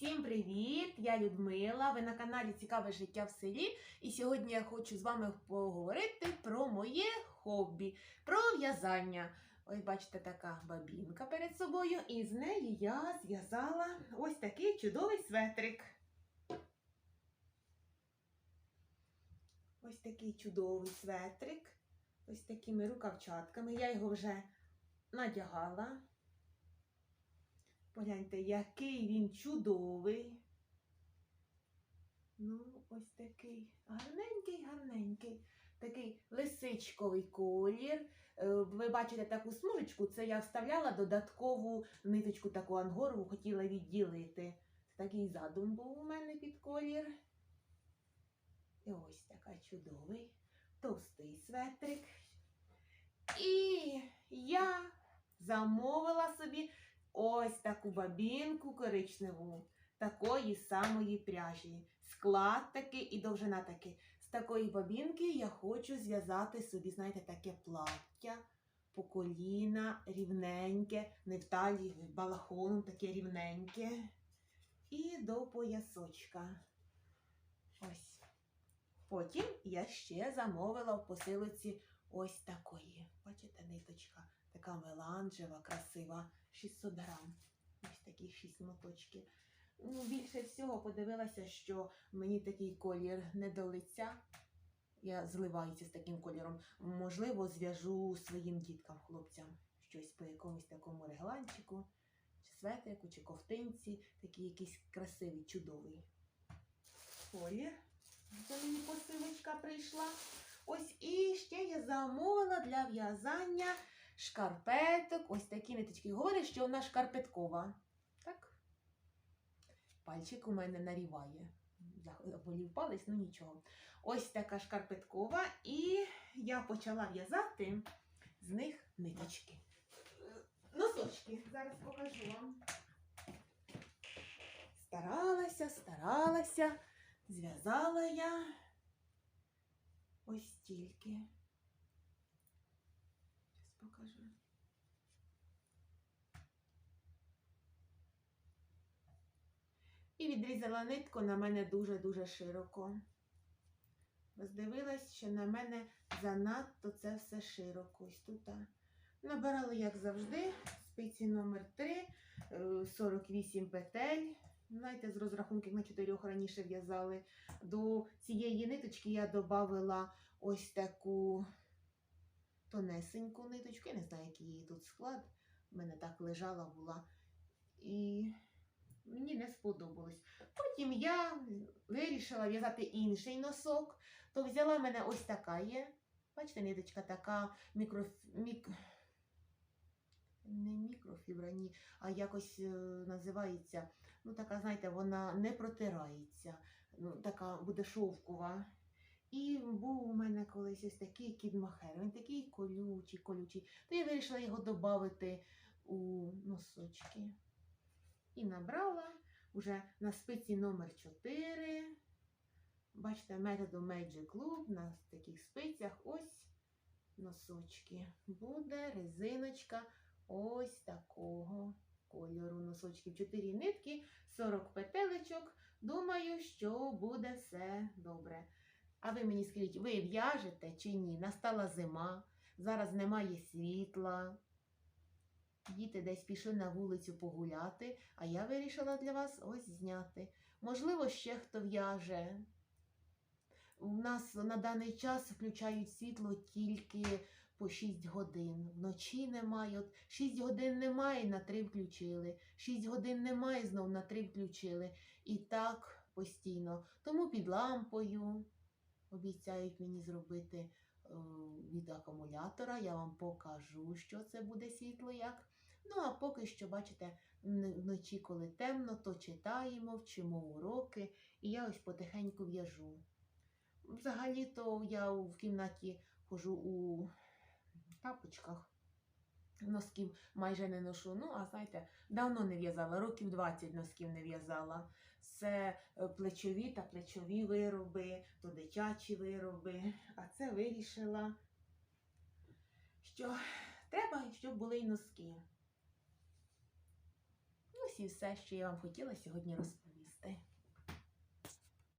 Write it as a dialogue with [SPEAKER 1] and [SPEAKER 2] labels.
[SPEAKER 1] Всім привіт! Я Людмила. Ви на каналі Цікаве життя в селі. І сьогодні я хочу з вами поговорити про моє хобі, про в'язання. Ось бачите, така бабінка перед собою, і з неї я зв'язала ось такий чудовий светрик. Ось такий чудовий светрик. Ось такими рукавчатками. Я його вже надягала. Погляньте, який він чудовий. Ну, ось такий гарненький, гарненький. Такий лисичковий колір. Е, Ви бачите таку смужечку, це я вставляла додаткову ниточку таку ангорову, хотіла відділити. Це такий задум був у мене під колір. І ось така чудовий, товстий светрик. І я замовила собі ось таку бабінку коричневу, такої самої пряжі. Склад такий і довжина таки. З такої бабінки я хочу зв'язати собі, знаєте, таке плаття по коліна, рівненьке, не в талії, балахоном таке рівненьке. І до поясочка. Ось. Потім я ще замовила в посилиці ось такої. Бачите, ниточка, така меланжева, красива, 600 грам. Ось такі 6 моточків. Ну, більше всього подивилася, що мені такий колір не до лиця. Я зливаюся з таким кольором. Можливо, зв'яжу своїм діткам, хлопцям щось по якомусь такому регланчику, чи светрику, чи ковтинці, такий якийсь красивий, чудовий колір. Це мені посилочка прийшла. Ось і ще я замовила для в'язання шкарпеток. Ось такі ниточки. Говорять, що вона шкарпеткова. Так? Пальчик у мене наріває. Заболів палець, ну нічого. Ось така шкарпеткова. І я почала в'язати з них ниточки. Носочки. Зараз покажу вам. Старалася, старалася. Зв'язала я ось стільки. Зараз покажу. І відрізала нитку на мене дуже-дуже широко. Роздивилась, що на мене занадто це все широко. Ось тут. Набирала, як завжди, спиці номер 3, е, 48 петель. Знаєте, з розрахунків на чотирьох раніше в'язали. До цієї ниточки я додала ось таку тонесеньку ниточку. Я не знаю, який її тут склад. У мене так лежала була. І мені не сподобалось. Потім я вирішила в'язати інший носок, то взяла мене ось така є. Бачите, ниточка така мікро... мік... не мікрофібра, ні, а якось е, називається. Ну, така, знаєте, вона не протирається. Ну, така буде шовкова. І був у мене колись ось такий кідмахер. Він такий колючий, колючий. То я вирішила його додати у носочки. І набрала вже на спиці номер 4. Бачите, методом Magic Club на таких спицях ось носочки. Буде резиночка ось такого кольору носочків. 4 нитки, 40 петелечок. Думаю, що буде все добре. А ви мені скажіть, ви в'яжете чи ні? Настала зима, зараз немає світла. Діти десь пішли на вулицю погуляти, а я вирішила для вас ось зняти. Можливо, ще хто в'яже. У нас на даний час включають світло тільки по 6 годин. Вночі немає. От 6 годин немає, на 3 включили. 6 годин немає, знов на 3 включили. І так постійно. Тому під лампою обіцяють мені зробити е, від акумулятора. Я вам покажу, що це буде світло як. Ну, а поки що, бачите, вночі, коли темно, то читаємо, вчимо уроки, і я ось потихеньку в'яжу. Взагалі-то я в кімнаті хожу у тапочках. Носків майже не ношу. Ну, а знаєте, давно не в'язала, років 20 носків не в'язала. Це е, плечові та плечові вироби, то дитячі вироби. А це вирішила, що треба, щоб були й носки. Ось і все, що я вам хотіла сьогодні розповісти.